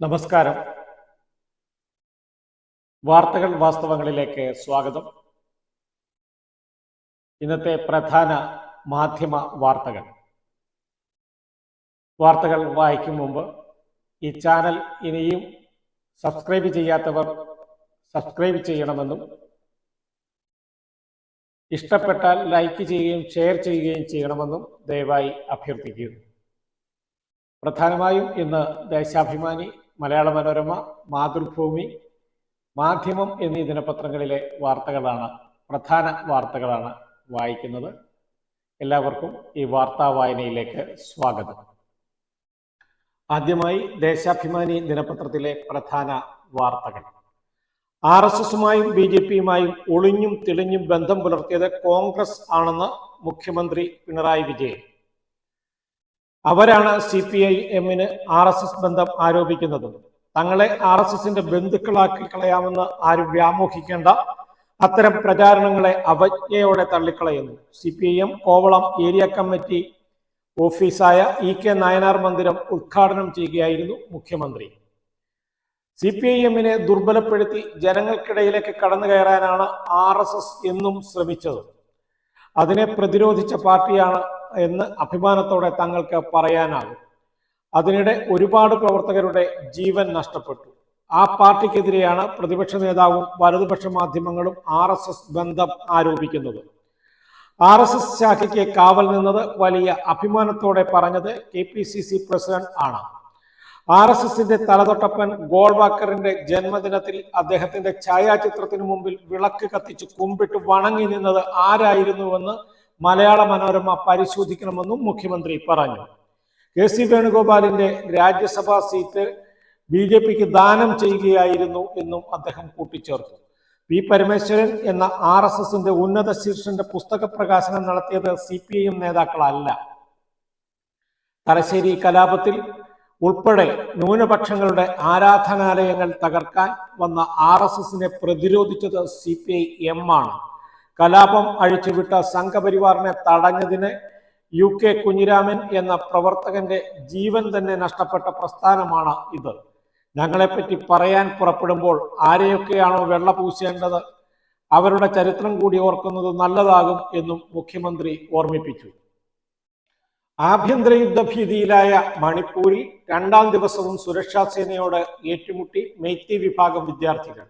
നമസ്കാരം. വാർത്തകൾ വാസ്തവങ്ങളിലേക്ക് സ്വാഗതം. ഇന്നത്തെ പ്രധാന മാധ്യമ വാർത്തകൾ. വാർത്തകൾ വായിക്കും മുമ്പ് ഈ ചാനൽ ഇനിയും സബ്സ്ക്രൈബ് ചെയ്യാത്തവർ സബ്സ്ക്രൈബ് ചെയ്യണമെന്നും ഇഷ്ടപ്പെട്ടാൽ ലൈക്ക് ചെയ്യുകയും ഷെയർ ചെയ്യുകയും ചെയ്യണമെന്നും ദയവായി അഭ്യർത്ഥിക്കുന്നു. പ്രധാനമായും ഇന്ന് ദേശാഭിമാനി മലയാള മനോരമ മാതൃഭൂമി മാധ്യമം എന്നീ ദിനപത്രങ്ങളിലെ വാർത്തകളാണ് പ്രധാന വാർത്തകളാണ് വായിക്കുന്നത്. എല്ലാവർക്കും ഈ വാർത്താ വായനയിലേക്ക് സ്വാഗതം. ആദ്യമായി ദേശാഭിമാനി ദിനപത്രത്തിലെ പ്രധാന വാർത്തകൾ. ആർ എസ് എസുമായും ബി ജെ പിയുമായും ഒളിഞ്ഞും തെളിഞ്ഞും ബന്ധം പുലർത്തിയത് കോൺഗ്രസ് ആണെന്ന് മുഖ്യമന്ത്രി പിണറായി വിജയൻ. അവരാണ് സി പി ഐ എമ്മിന് ആർ എസ് എസ് ബന്ധം ആരോപിക്കുന്നത്. തങ്ങളെ ആർ എസ് എസിന്റെ ബന്ധുക്കളാക്കി കളയാമെന്ന് ആരും വ്യാമോഹിക്കേണ്ട. അത്തരം പ്രചാരണങ്ങളെ അവജ്ഞയോടെ തള്ളിക്കളയുന്നു. C P I M Kovalam area committee ഓഫീസായ E K Nayanar മന്ദിരം ഉദ്ഘാടനം ചെയ്യുകയായിരുന്നു മുഖ്യമന്ത്രി. സി പി ഐ എമ്മിനെ ദുർബലപ്പെടുത്തി ജനങ്ങൾക്കിടയിലേക്ക് കടന്നു കയറാനാണ് ആർ എസ് എസ് എന്നും ശ്രമിച്ചത്. അതിനെ പ്രതിരോധിച്ച പാർട്ടിയാണ് എന്ന് അഭിമാനത്തോടെ തങ്ങൾക്ക് പറയാനാകും. അതിനിടെ ഒരുപാട് പ്രവർത്തകരുടെ ജീവൻ നഷ്ടപ്പെട്ടു. ആ പാർട്ടിക്കെതിരെയാണ് പ്രതിപക്ഷ നേതാവും വലതുപക്ഷ മാധ്യമങ്ങളും ആർ എസ് എസ് ബന്ധം ആരോപിക്കുന്നത്. ആർ എസ് എസ് ശാഖയ്ക്ക് കാവൽ നിന്നത് വലിയ അഭിമാനത്തോടെ പറഞ്ഞത് K P C C president ആണ്. ആർ എസ് എസിന്റെ തലതൊട്ടപ്പൻ ഗോൾവാക്കറിന്റെ ജന്മദിനത്തിൽ അദ്ദേഹത്തിന്റെ ഛായാചിത്രത്തിന് മുമ്പിൽ വിളക്ക് കത്തിച്ച് കുമ്പിട്ട് വണങ്ങി നിന്നത് ആരായിരുന്നുവെന്ന് മലയാള മനോരമ പരിശോധിക്കണമെന്നും മുഖ്യമന്ത്രി പറഞ്ഞു. കെ സി വേണുഗോപാലിന്റെ രാജ്യസഭാ സീറ്റ് ബി ജെ പിക്ക് ദാനം ചെയ്യുകയായിരുന്നു എന്നും അദ്ദേഹം കൂട്ടിച്ചേർത്തു. പി പരമേശ്വരൻ എന്ന ആർ എസ് എസിന്റെ ഉന്നത ശീർഷന്റെ പുസ്തക പ്രകാശനം നടത്തിയത് സി പി ഐ എം നേതാക്കളല്ല. തലശ്ശേരി കലാപത്തിൽ ഉൾപ്പെടെ ന്യൂനപക്ഷങ്ങളുടെ ആരാധനാലയങ്ങൾ തകർക്കാൻ വന്ന ആർ എസ് എസിനെ പ്രതിരോധിച്ചത് സി പി ഐ എം ആണ്. കലാപം അഴിച്ചുവിട്ട സംഘപരിവാറിനെ തടഞ്ഞതിന് യു കെ കുഞ്ഞിരാമൻ എന്ന പ്രവർത്തകന്റെ ജീവൻ തന്നെ നഷ്ടപ്പെട്ട പ്രസ്ഥാനമാണ് ഇത്. ഞങ്ങളെപ്പറ്റി പറയാൻ പുറപ്പെടുമ്പോൾ ആരെയൊക്കെയാണോ വെള്ള പൂശേണ്ടത്? അവരുടെ ചരിത്രം കൂടി ഓർക്കുന്നത് നല്ലതാകും എന്നും മുഖ്യമന്ത്രി ഓർമ്മിപ്പിച്ചു. ആഭ്യന്തര യുദ്ധഭീതിയിലായ മണിപ്പൂരിൽ രണ്ടാം ദിവസവും സുരക്ഷാ സേനയോട് ഏറ്റുമുട്ടി മെയ്ത്തി വിഭാഗം വിദ്യാർത്ഥികൾ.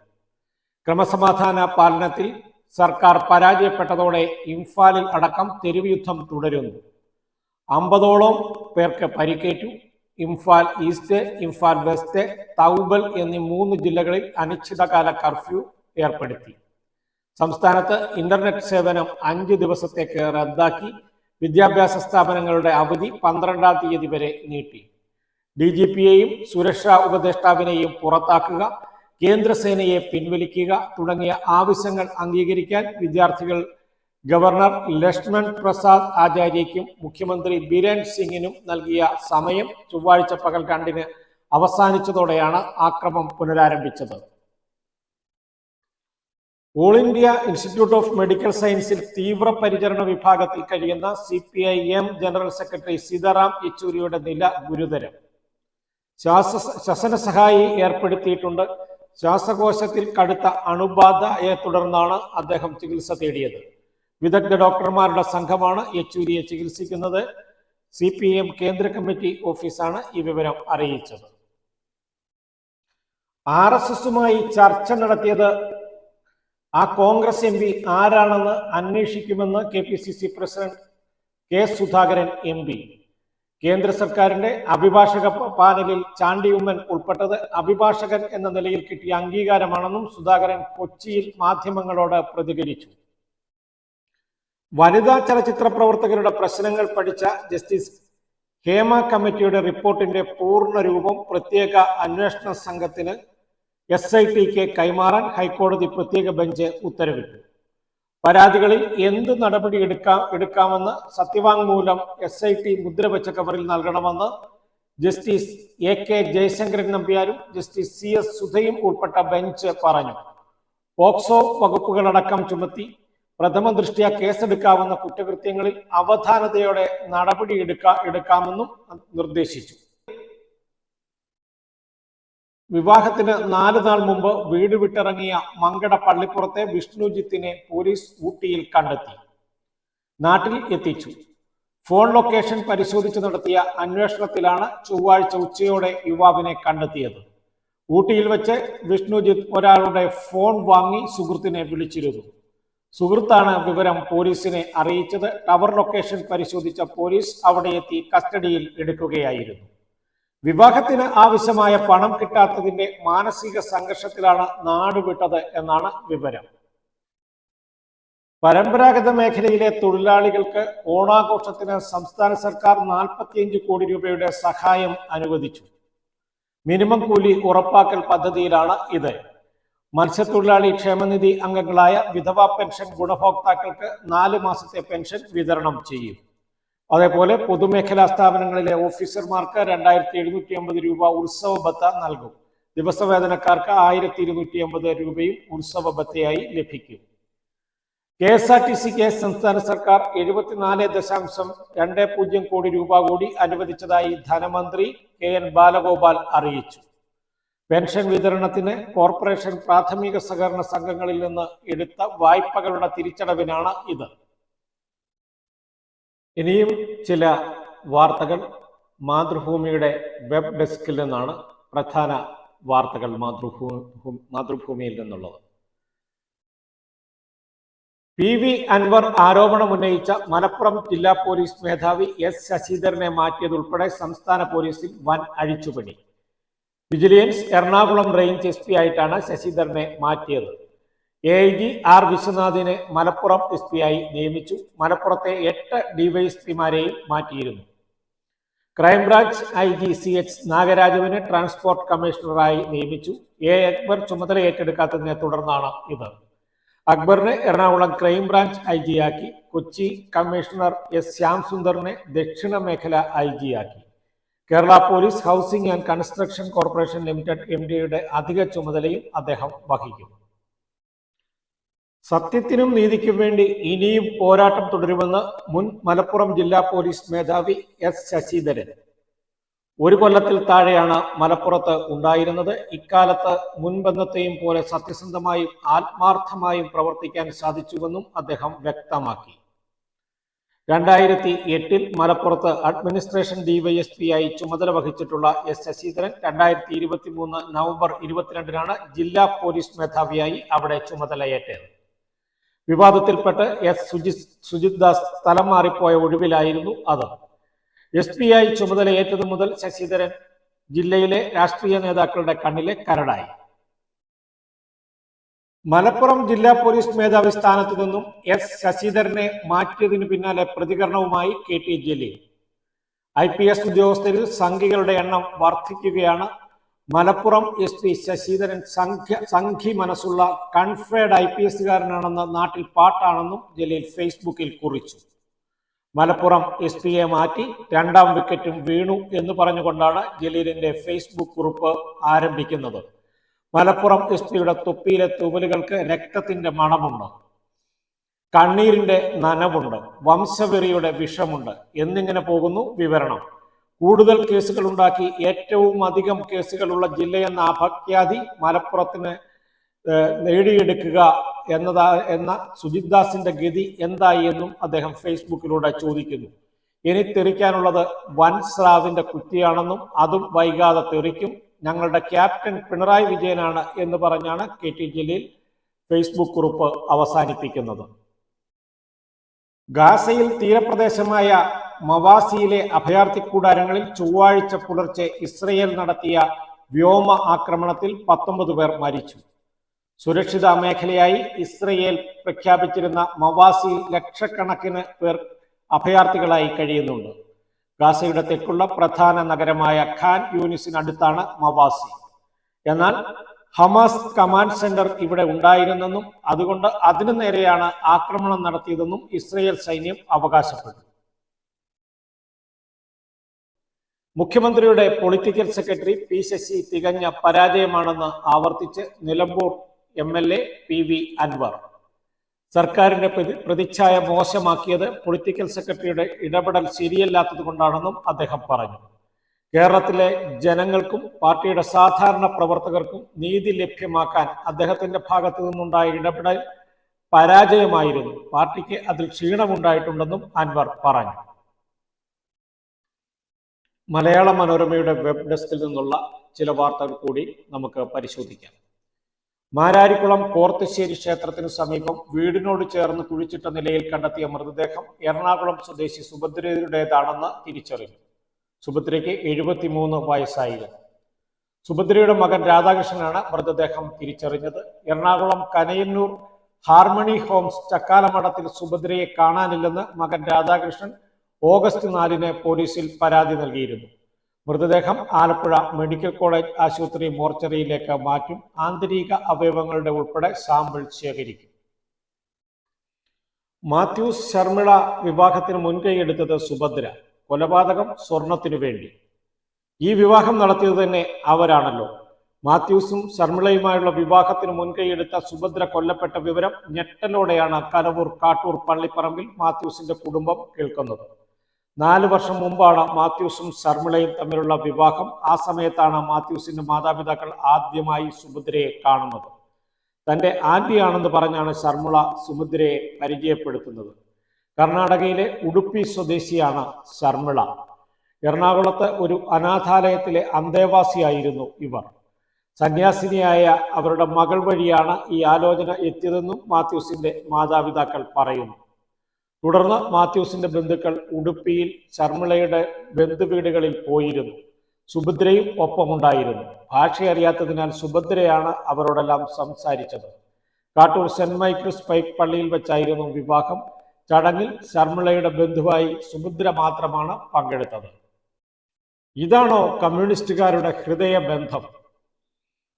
ക്രമസമാധാന പാലനത്തിൽ സർക്കാർ പരാജയപ്പെട്ടതോടെ ഇംഫാലിൽ അടക്കം തെരുവ് യുദ്ധം തുടരുന്നു. അമ്പതോളം പേർക്ക് പരിക്കേറ്റു. ഇംഫാൽ ഈസ്റ്റ് ഇംഫാൽ വെസ്റ്റ് തൗബൽ എന്നീ മൂന്ന് ജില്ലകളിൽ അനിശ്ചിതകാല കർഫ്യൂ ഏർപ്പെടുത്തി. സംസ്ഥാനത്ത് ഇന്റർനെറ്റ് സേവനം അഞ്ച് ദിവസത്തേക്ക് റദ്ദാക്കി. വിദ്യാഭ്യാസ സ്ഥാപനങ്ങളുടെ അവധി പന്ത്രണ്ടാം തീയതി വരെ നീട്ടി. ഡി ജി പിയെയും സുരക്ഷാ ഉപദേഷ്ടാവിനെയും പുറത്താക്കുക. കേന്ദ്രസേനയെ പിൻവലിക്കുക തുടങ്ങിയ ആവശ്യങ്ങൾ അംഗീകരിക്കാൻ വിദ്യാർത്ഥികൾ ഗവർണർ ലക്ഷ്മൺ പ്രസാദ് ആചാര്യയ്ക്കും മുഖ്യമന്ത്രി ബിരൻ സിംഗിനും നൽകിയ സമയം ചൊവ്വാഴ്ച പകൽ രണ്ടിന് അവസാനിച്ചതോടെയാണ് ആക്രമം പുനരാരംഭിച്ചത്. All India institute of medical സയൻസിൽ തീവ്രപരിചരണ വിഭാഗത്തിൽ കഴിയുന്ന C P I M general secretary Sitaram യെച്ചൂരിയുടെ നില ഗുരുതരം. ശ്വാസ ശ്വസന സഹായി ഏർപ്പെടുത്തിയിട്ടുണ്ട്. ശ്വാസകോശത്തിൽ കടുത്ത അണുബാധയെ തുടർന്നാണ് അദ്ദേഹം ചികിത്സ തേടിയത്. വിദഗ്ധ ഡോക്ടർമാരുടെ സംഘമാണ് യെച്ചൂരിയെ ചികിത്സിക്കുന്നത്. സി പി എം കേന്ദ്ര കമ്മിറ്റി ഓഫീസാണ് ഈ വിവരം അറിയിച്ചത്. ആർ എസ് എസുമായി ചർച്ച നടത്തിയത് ആ കോൺഗ്രസ് എം പി ആരാണെന്ന് അന്വേഷിക്കുമെന്ന് K P C C president K Sudhakaran M P. കേന്ദ്ര സർക്കാരിന്റെ അഭിഭാഷക പാനലിൽ ചാണ്ടി ഉമ്മൻ ഉൾപ്പെട്ടത് അഭിഭാഷകൻ എന്ന നിലയിൽ കിട്ടിയ അംഗീകാരമാണെന്നും സുധാകരൻ കൊച്ചിയിൽ മാധ്യമങ്ങളോട് പ്രതികരിച്ചു. വനിതാ ചലച്ചിത്ര പ്രവർത്തകരുടെ പ്രശ്നങ്ങൾ പഠിച്ച ജസ്റ്റിസ് ഹേമ കമ്മിറ്റിയുടെ റിപ്പോർട്ടിന്റെ പൂർണ രൂപം പ്രത്യേക അന്വേഷണ സംഘത്തിന് എസ് ഐ ടിക്ക് കൈമാറാൻ ഹൈക്കോടതി പ്രത്യേക ബെഞ്ച് ഉത്തരവിട്ടു. പരാതികളിൽ എന്ത് നടപടി എടുക്കാം എടുക്കാമെന്ന് സത്യവാങ്മൂലം എസ് ഐ ടി മുദ്രവെച്ച കവറിൽ നൽകണമെന്ന് ജസ്റ്റിസ് എ കെ ജയശങ്കരൻ നമ്പ്യാരും ജസ്റ്റിസ് സി എസ് സുധയും ഉൾപ്പെട്ട ബെഞ്ച് പറഞ്ഞു. പോക്സോ വകുപ്പുകളടക്കം ചുമത്തി പ്രഥമ ദൃഷ്ടിയ കേസെടുക്കാവുന്ന കുറ്റകൃത്യങ്ങളിൽ അവധാനതയോടെ നടപടി എടുക്കാ എടുക്കാമെന്നും നിർദ്ദേശിച്ചു. വിവാഹത്തിന് നാല് നാൾ മുമ്പ് വീട് വിട്ടിറങ്ങിയ മങ്കട പള്ളിപ്പുറത്തെ വിഷ്ണുജിത്തിനെ പോലീസ് ഊട്ടിയിൽ കണ്ടെത്തി. നാട്ടിൽ എത്തിച്ചു. ഫോൺ ലൊക്കേഷൻ പരിശോധിച്ച് നടത്തിയ അന്വേഷണത്തിലാണ് ചൊവ്വാഴ്ച ഉച്ചയോടെ യുവാവിനെ കണ്ടെത്തിയത്. ഊട്ടിയിൽ വെച്ച് വിഷ്ണുജിത്ത് ഒരാളുടെ ഫോൺ വാങ്ങി സുഹൃത്തിനെ വിളിച്ചിരുന്നു. സുഹൃത്താണ് വിവരം പോലീസിനെ അറിയിച്ചത്. ടവർ ലൊക്കേഷൻ പരിശോധിച്ച പോലീസ് അവിടെ എത്തി കസ്റ്റഡിയിൽ എടുക്കുകയായിരുന്നു. വിവാഹത്തിന് ആവശ്യമായ പണം കിട്ടാത്തതിന്റെ മാനസിക സംഘർഷത്തിലാണ് നാട് വിട്ടത് എന്നാണ് വിവരം. പരമ്പരാഗത മേഖലയിലെ തൊഴിലാളികൾക്ക് ഓണാഘോഷത്തിന് സംസ്ഥാന സർക്കാർ നാൽപ്പത്തിയഞ്ച് കോടി രൂപയുടെ സഹായം അനുവദിച്ചു. മിനിമം കൂലി ഉറപ്പാക്കൽ പദ്ധതിയിലാണ് ഇത്. മത്സ്യത്തൊഴിലാളി ക്ഷേമനിധി അംഗങ്ങളായ വിധവാ പെൻഷൻ ഗുണഭോക്താക്കൾക്ക് നാല് മാസത്തെ പെൻഷൻ വിതരണം ചെയ്യും. അതേപോലെ പൊതുമേഖലാ സ്ഥാപനങ്ങളിലെ ഓഫീസർമാർക്ക് രണ്ടായിരത്തി എഴുന്നൂറ്റി അമ്പത് രൂപ ഉത്സവ ബത്ത നൽകും. ദിവസവേതനക്കാർക്ക് ആയിരത്തി ഇരുന്നൂറ്റി അമ്പത് രൂപയും ഉത്സവ ബത്തയായി ലഭിക്കും. കെ എസ് ആർ ടി സിക്ക് സംസ്ഥാന സർക്കാർ എഴുപത്തിനാല് ദശാംശം രണ്ട് പൂജ്യം കോടി രൂപ കൂടി അനുവദിച്ചതായി ധനമന്ത്രി കെ എൻ ബാലഗോപാൽ അറിയിച്ചു. പെൻഷൻ വിതരണത്തിന് കോർപ്പറേഷൻ പ്രാഥമിക സഹകരണ സംഘങ്ങളിൽ നിന്ന് എടുത്ത വായ്പകളുടെ തിരിച്ചടവിനാണ് ഇത്. ഇനിയും ചില വാർത്തകൾ മാതൃഭൂമിയുടെ വെബ് ഡെസ്കിൽ നിന്നാണ് പ്രധാന വാർത്തകൾ മാതൃഭൂമി മാതൃഭൂമിയിൽ നിന്നുള്ളത്. പി വി അൻവർ ആരോപണമുന്നയിച്ച മലപ്പുറം ജില്ലാ പോലീസ് മേധാവി എസ് ശശിധരനെ മാറ്റിയതുൾപ്പെടെ സംസ്ഥാന പോലീസിൽ വൻ അഴിച്ചുപണി. Vigilance Ernakulam range S P ആയിട്ടാണ് ശശിധരനെ മാറ്റിയത്. എ ജി ആർ വിശ്വനാഥിനെ മലപ്പുറം എസ് പി ആയി നിയമിച്ചു. മലപ്പുറത്തെ എട്ട് ഡിവൈഎസ്പിമാരെയും മാറ്റിയിരുന്നു. Crime branch I G C H നാഗരാജുവിനെ transport കമ്മീഷണറായി നിയമിച്ചു. എ അക്ബർ ചുമതല ഏറ്റെടുക്കാത്തതിനെ തുടർന്നാണ് ഇത്. അക്ബറിനെ Ernakulam crime branch I G ആക്കി. കൊച്ചി കമ്മീഷണർ എസ് ശ്യാം സുന്ദറിനെ ദക്ഷിണ മേഖല ഐ ജി ആക്കി. Kerala police housing and construction corporation limited M ഡിയുടെ അധിക ചുമതലയും അദ്ദേഹം വഹിക്കും. സത്യത്തിനും നീതിക്കും വേണ്ടി ഇനിയും പോരാട്ടം തുടരുമെന്ന് മുൻ മലപ്പുറം ജില്ലാ പോലീസ് മേധാവി എസ് ശശിധരൻ. ഒരു കൊല്ലത്തിൽ താഴെയാണ് മലപ്പുറത്ത് ഉണ്ടായിരുന്നത്. ഇക്കാലത്ത് മുൻബന്ധത്തെയും പോലെ സത്യസന്ധമായും ആത്മാർത്ഥമായും പ്രവർത്തിക്കാൻ സാധിച്ചുവെന്നും അദ്ദേഹം വ്യക്തമാക്കി. രണ്ടായിരത്തി എട്ടിൽ മലപ്പുറത്ത് അഡ്മിനിസ്ട്രേഷൻ ഡിവൈഎസ്പി ആയി ചുമതല വഹിച്ചിട്ടുള്ള എസ് ശശിധരൻ രണ്ടായിരത്തി ഇരുപത്തി മൂന്ന് നവംബർ ഇരുപത്തിരണ്ടിനാണ് ജില്ലാ പോലീസ് മേധാവിയായി അവിടെ ചുമതലയേറ്റത്. വിവാദത്തിൽപ്പെട്ട് എസ്. സുജി സുജിത് ദാസ് സ്ഥലം മാറിപ്പോയ ഒഴിവിലായിരുന്നു അത്. എസ് പി ഐ ചുമതലയേറ്റതു മുതൽ ശശിധരൻ ജില്ലയിലെ രാഷ്ട്രീയ നേതാക്കളുടെ കണ്ണിലെ കരടായി. മലപ്പുറം ജില്ലാ പോലീസ് മേധാവി സ്ഥാനത്തു നിന്നും എസ്. ശശിധരനെ മാറ്റിയതിനു പിന്നാലെ പ്രതികരണവുമായി K. T. Jaleel. I. P. S. ഉദ്യോഗസ്ഥരിൽ സംഘികളുടെ എണ്ണം വർദ്ധിക്കുകയാണ് മലപ്പുറം എസ് പി ശശിധരൻ സംഖ്യ സംഘി മനസ്സുള്ള കൺഫേഡ് ഐ പി എസ്സുകാരനാണെന്ന് നാട്ടിൽ പാട്ടാണെന്നും ജലീൽ ഫേസ്ബുക്കിൽ കുറിച്ചു. മലപ്പുറം എസ് പിയെ മാറ്റി രണ്ടാം വിക്കറ്റും വീണു എന്ന് പറഞ്ഞുകൊണ്ടാണ് ജലീലിന്റെ ഫേസ്ബുക്ക് കുറിപ്പ് ആരംഭിക്കുന്നത്. മലപ്പുറം എസ് പിയുടെ തൊപ്പിയിലെ തൂവലുകൾക്ക് രക്തത്തിന്റെ മണമുണ്ട്. കണ്ണീരിന്റെ നനവുണ്ട്. വംശവെറിയുടെ വിഷമുണ്ട്. എന്നിങ്ങനെ പോകുന്നു വിവരണം. കൂടുതൽ കേസുകൾ ഉണ്ടാക്കി ഏറ്റവും അധികം കേസുകളുള്ള ജില്ലയെന്ന അപഖ്യാതി മലപ്പുറത്തിന് നേടിയെടുക്കുക എന്നതാ എന്ന സുജിത് ദാസിന്റെ ഗതി എന്തായി എന്നും അദ്ദേഹം ഫേസ്ബുക്കിലൂടെ ചോദിക്കുന്നു. ഇനി തെറിക്കാനുള്ളത് വൻ സ്രാവിന്റെ കുറ്റിയാണെന്നും അതും വൈകാതെ തെറിക്കും. ഞങ്ങളുടെ ക്യാപ്റ്റൻ പിണറായി വിജയനാണ് എന്ന് പറഞ്ഞാണ് കെ ടി ജലീൽ ഫേസ്ബുക്ക് കുറിപ്പ് അവസാനിപ്പിക്കുന്നത്. ഗാസയിൽ തീരപ്രദേശമായ മവാസിയിലെ അഭയാർത്ഥി കൂടാരങ്ങളിൽ ചൊവ്വാഴ്ച പുലർച്ചെ ഇസ്രയേൽ നടത്തിയ വ്യോമ ആക്രമണത്തിൽ പത്തൊമ്പത് പേർ മരിച്ചു. സുരക്ഷിത മേഖലയായി ഇസ്രയേൽ പ്രഖ്യാപിച്ചിരുന്ന മവാസിയിൽ ലക്ഷക്കണക്കിന് പേർ അഭയാർത്ഥികളായി കഴിയുന്നുണ്ട്. ഗാസയുടെ തെക്കുള്ള പ്രധാന നഗരമായ ഖാൻ യൂനിസിനടുത്താണ് മവാസി. എന്നാൽ ഹമാസ് കമാൻഡ് സെന്റർ ഇവിടെ ഉണ്ടായിരുന്നെന്നും അതുകൊണ്ട് അതിനു നേരെയാണ് ആക്രമണം നടത്തിയതെന്നും ഇസ്രയേൽ സൈന്യം അവകാശപ്പെട്ടു. മുഖ്യമന്ത്രിയുടെ പൊളിറ്റിക്കൽ സെക്രട്ടറി പി ശശി തികഞ്ഞ പരാജയമാണെന്ന് ആവർത്തിച്ച് Nilambur M L A P V Anvar. സർക്കാരിന്റെ പ്രതിച്ഛായ മോശമാക്കിയത് പൊളിറ്റിക്കൽ സെക്രട്ടറിയുടെ ഇടപെടൽ ശരിയല്ലാത്തത് കൊണ്ടാണെന്നും അദ്ദേഹം പറഞ്ഞു. കേരളത്തിലെ ജനങ്ങൾക്കും പാർട്ടിയുടെ സാധാരണ പ്രവർത്തകർക്കും നീതി ലഭ്യമാക്കാൻ അദ്ദേഹത്തിന്റെ ഭാഗത്തു നിന്നുണ്ടായ ഇടപെടൽ പരാജയമായിരുന്നു. പാർട്ടിക്ക് അതിൽ ക്ഷീണമുണ്ടായിട്ടുണ്ടെന്നും അൻവർ പറഞ്ഞു. മലയാള മനോരമയുടെ വെബ് ഡെസ്കിൽ നിന്നുള്ള ചില വാർത്തകൾ കൂടി നമുക്ക് പരിശോധിക്കാം. മാരാരിക്കുളം കോർത്തശ്ശേരി ക്ഷേത്രത്തിന് സമീപം വീടിനോട് ചേർന്ന് കുഴിച്ചിട്ട നിലയിൽ കണ്ടെത്തിയ മൃതദേഹം എറണാകുളം സ്വദേശി സുഭദ്രയുടേതാണെന്ന് തിരിച്ചറിഞ്ഞു സുഭദ്രയ്ക്ക് എഴുപത്തിമൂന്ന് വയസ്സായിരുന്നു. സുഭദ്രയുടെ മകൻ രാധാകൃഷ്ണനാണ് മൃതദേഹം തിരിച്ചറിഞ്ഞത്. എറണാകുളം കനയന്നൂർ ഹാർമണി ഹോംസ് ചക്കാലമഠത്തിൽ സുഭദ്രയെ കാണാനില്ലെന്ന് മകൻ രാധാകൃഷ്ണൻ ഓഗസ്റ്റ് നാലിന് പോലീസിൽ പരാതി നൽകിയിരുന്നു. മൃതദേഹം ആലപ്പുഴ മെഡിക്കൽ കോളേജ് ആശുപത്രി മോർച്ചറിയിലേക്ക് മാറ്റും. ആന്തരിക അവയവങ്ങളുടെ ഉൾപ്പെടെ സാമ്പിൾ ശേഖരിക്കും. മാത്യൂസ് ശർമിള വിവാഹത്തിന് മുൻകൈയെടുത്തത് സുഭദ്ര. കൊലപാതകം സ്വർണത്തിനു വേണ്ടി. ഈ വിവാഹം നടത്തിയത് തന്നെ അവരാണല്ലോ. മാത്യൂസും ശർമിളയുമായുള്ള വിവാഹത്തിന് മുൻകൈയെടുത്ത സുഭദ്ര കൊല്ലപ്പെട്ട വിവരം ഞെട്ടലോടെയാണ് കലവൂർ കാട്ടൂർ പള്ളിപ്പറമ്പിൽ മാത്യൂസിന്റെ കുടുംബം കേൾക്കുന്നത്. നാല് വർഷം മുമ്പാണ് മാത്യൂസും ശർമിളയും തമ്മിലുള്ള വിവാഹം. ആ സമയത്താണ് മാത്യൂസിന്റെ മാതാപിതാക്കൾ ആദ്യമായി സുഭദ്രയെ കാണുന്നത്. തന്റെ ആന്റിയാണെന്ന് പറഞ്ഞാണ് ശർമിള സുഭദ്രയെ പരിചയപ്പെടുത്തുന്നത്. കർണാടകയിലെ ഉടുപ്പി സ്വദേശിയാണ് ശർമിള. എറണാകുളത്ത് ഒരു അനാഥാലയത്തിലെ അന്തേവാസിയായിരുന്നു ഇവർ. സന്യാസിനിയായ അവരുടെ മകൾ വഴിയാണ് ഈ ആലോചന എത്തിയതെന്നും മാത്യൂസിന്റെ മാതാപിതാക്കൾ പറയുന്നു. തുടർന്ന് മാത്യൂസിന്റെ ബന്ധുക്കൾ ഉടുപ്പിയിൽ ശർമിളയുടെ ബന്ധുവീടുകളിൽ പോയിരുന്നു. സുഭദ്രയും ഒപ്പമുണ്ടായിരുന്നു. ഭാഷ അറിയാത്തതിനാൽ സുഭദ്രയാണ് അവരോടെല്ലാം സംസാരിച്ചത്. കാട്ടൂർ സെന്റ് മൈക്കിൾസ് പൈക്ക് പള്ളിയിൽ വെച്ചായിരുന്നു വിവാഹം. ചടങ്ങിൽ ശർമിളയുടെ ബന്ധുവായി സുഭദ്ര മാത്രമാണ് പങ്കെടുത്തത്. ഇതാണോ കമ്മ്യൂണിസ്റ്റുകാരുടെ ഹൃദയബന്ധം?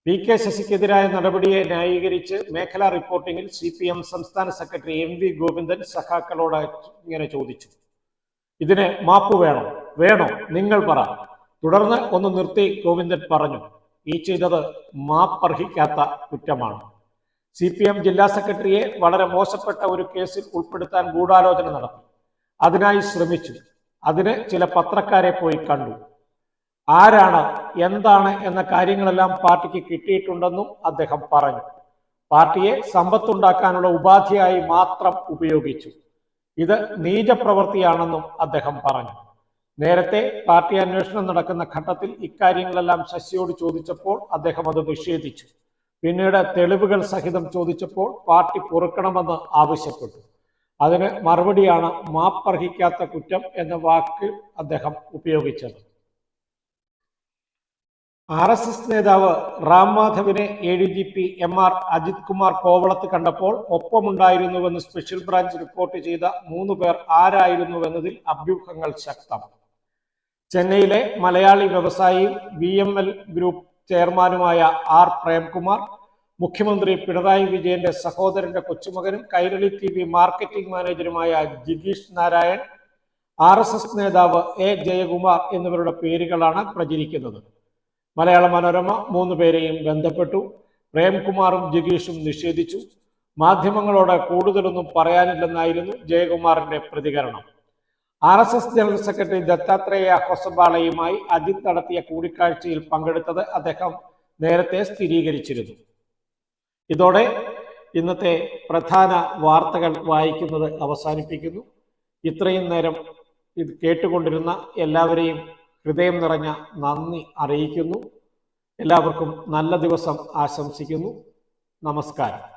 പി കെ ശശിക്കെതിരായ നടപടിയെ ന്യായീകരിച്ച് മേഖലാ റിപ്പോർട്ടിംഗിൽ സി പി എം സംസ്ഥാന സെക്രട്ടറി എം വി ഗോവിന്ദൻ സഖാക്കളോട് ഇങ്ങനെ ചോദിച്ചു. ഇതിന് മാപ്പ് വേണോ. വേണോ? നിങ്ങൾ പറ. തുടർന്ന് ഒന്ന് നിർത്തി ഗോവിന്ദൻ പറഞ്ഞു. ഈ ചെയ്തത് മാപ്പർഹിക്കാത്ത കുറ്റമാണ്. സി പി എം ജില്ലാ സെക്രട്ടറിയെ വളരെ മോശപ്പെട്ട ഒരു കേസിൽ ഉൾപ്പെടുത്താൻ ഗൂഢാലോചന നടത്തി. അതിനായി ശ്രമിച്ചു. അതിന് ചില പത്രക്കാരെ പോയി കണ്ടു. ആരാണ് എന്താണ് എന്ന കാര്യങ്ങളെല്ലാം പാർട്ടിക്ക് കിട്ടിയിട്ടുണ്ടെന്നും അദ്ദേഹം പറഞ്ഞു. പാർട്ടിയെ സമ്പത്തുണ്ടാക്കാനുള്ള ഉപാധിയായി മാത്രം ഉപയോഗിച്ചു. ഇത് നീചപ്രവൃത്തിയാണെന്നും അദ്ദേഹം പറഞ്ഞു. നേരത്തെ പാർട്ടി അന്വേഷണം നടക്കുന്ന ഘട്ടത്തിൽ ഇക്കാര്യങ്ങളെല്ലാം ശശിയോട് ചോദിച്ചപ്പോൾ അദ്ദേഹം അത് നിഷേധിച്ചു. പിന്നീട് തെളിവുകൾ സഹിതം ചോദിച്ചപ്പോൾ പാർട്ടി പൊറുക്കണമെന്ന് ആവശ്യപ്പെട്ടു. അതിന് മറുപടിയാണ് മാപ്പർഹിക്കാത്ത കുറ്റം എന്ന വാക്ക് അദ്ദേഹം ഉപയോഗിച്ചത്. ആർ എസ് എസ് നേതാവ് Ram മാധവിനെ A D G P M R Ajith Kumar കോവളത്ത് കണ്ടപ്പോൾ ഒപ്പമുണ്ടായിരുന്നുവെന്ന് സ്പെഷ്യൽ ബ്രാഞ്ച് റിപ്പോർട്ട് ചെയ്ത മൂന്ന് പേർ ആരായിരുന്നുവെന്നതിൽ അഭ്യൂഹങ്ങൾ ശക്തം. ചെന്നൈയിലെ മലയാളി വ്യവസായിയും ബി എം എൽ ഗ്രൂപ്പ് ചെയർമാനുമായ ആർ പ്രേംകുമാർ മുഖ്യമന്ത്രി പിണറായി വിജയന്റെ സഹോദരന്റെ കൊച്ചുമകനും കൈരളി ടി വി മാർക്കറ്റിംഗ് മാനേജറുമായ ജിഗീഷ് നാരായൺ ആർ നേതാവ് എ ജയകുമാർ എന്നിവരുടെ പേരുകളാണ് പ്രചരിക്കുന്നത്. മലയാള മനോരമ മൂന്ന് പേരെയും ബന്ധപ്പെട്ടു. പ്രേംകുമാറും ജിഗീഷും നിഷേധിച്ചു. മാധ്യമങ്ങളോട് കൂടുതലൊന്നും പറയാനില്ലെന്നായിരുന്നു ജയകുമാറിന്റെ പ്രതികരണം. R S S general secretary Dattatreya ഹൊസബാളയുമായി Ajith നടത്തിയ കൂടിക്കാഴ്ചയിൽ പങ്കെടുത്തത് അദ്ദേഹം നേരത്തെ സ്ഥിരീകരിച്ചിരുന്നു. ഇതോടെ ഇന്നത്തെ പ്രധാന വാർത്തകൾ വായിക്കുന്നത് അവസാനിപ്പിക്കുന്നു. ഇത്രയും നേരം ഇത് കേട്ടുകൊണ്ടിരുന്ന എല്ലാവരെയും ഹൃദയം നിറഞ്ഞ നന്ദി അറിയിക്കുന്നു. എല്ലാവർക്കും നല്ല ദിവസം ആശംസിക്കുന്നു. നമസ്കാരം.